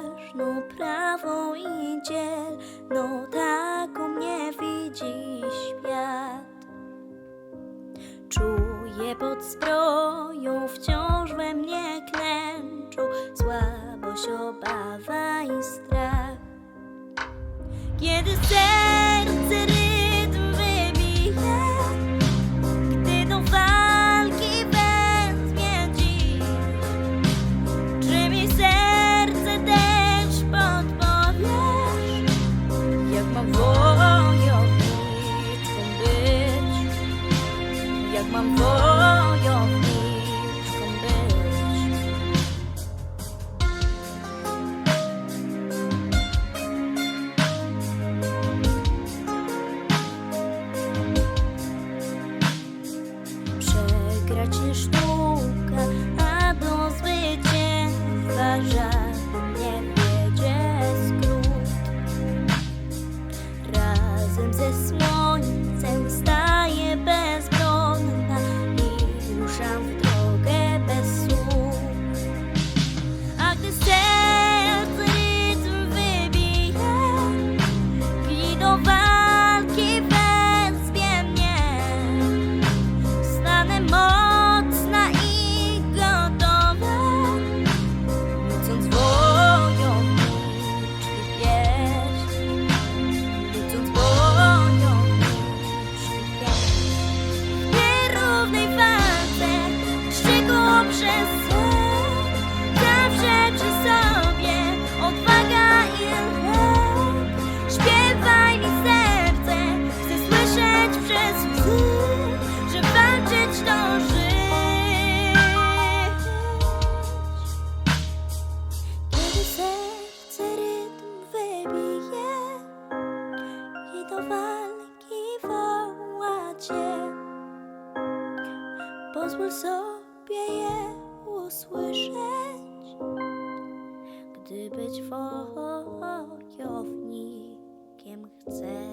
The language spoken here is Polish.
śnieżną prawą i dzielną, no taką mnie widzi świat. Czuję pod zbroją, wciąż we mnie klęczą słabość, obawa i strach. Kiedy serce I'm for. walki woła cię. Pozwól sobie je usłyszeć, gdy być wojownikiem chcesz.